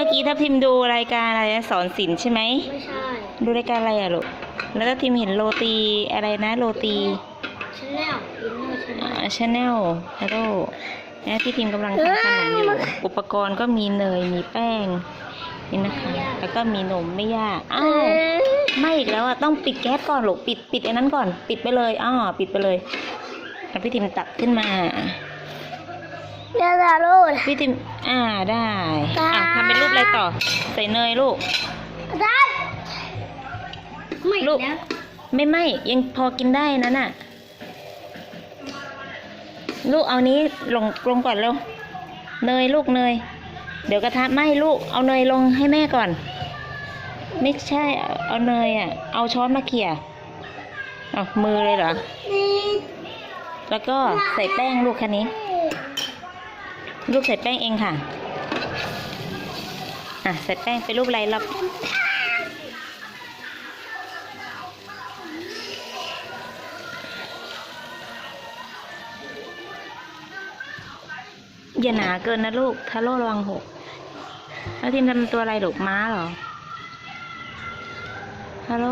มื่อกี้ถ้าพิมพ์ดูรายการอะไรนะสอนศิลป์ใช่ไหม ไม่ใช่ดูรายการอะไรอะลูก แล้วก็พิมพ์เห็นโรตีอะไรนะโรตีชาแนลอินเนอร์ชาแนลชาแนลฮัลโหลนะพี่พิมพ์กำลังทำขนมอยู่ อุปกรณ์ก็มีเนย มีแป้ง นี่นะคะ แล้วก็มีนมไม่ยาก อ้าว ไม่อีกแล้วอะต้องปิดแก๊สก่อนลูกปิด ปิดไอ้นั้นก่อน ปิดไปเลยอ้อปิดไปเลยแล้วพี่ทิมตักขึ้นมาเดี๋ยวจะรู้นะพี่ทิมอ่าได้ ต่อ ใส่เนยลูก ได้ไม่ลูก นะไม่ไม่ยังพอกินได้นั่นน่ะ ลูกเอานี้ลงลงก่อนเร็ว เนยลูกเนย เดี๋ยวกระทะไหม้ลูก เอาเนยลงให้แม่ก่อน ไม่ใช่เอาเอาเนยอะ เอาช้อนมาเขี่ยเอามือเลยเหรอ นี่แล้วก็ใส่แป้งลูกคันนี้ ลูกใส่แป้งเองค่ะ อะใส่แป้งเป็นรูปอะไรรอบอย่าหนาเกินนะลูกทาโร่ระวังหก แล้วทีมทำตัวอะไรลูกม้าเหรอ ฮัลโหล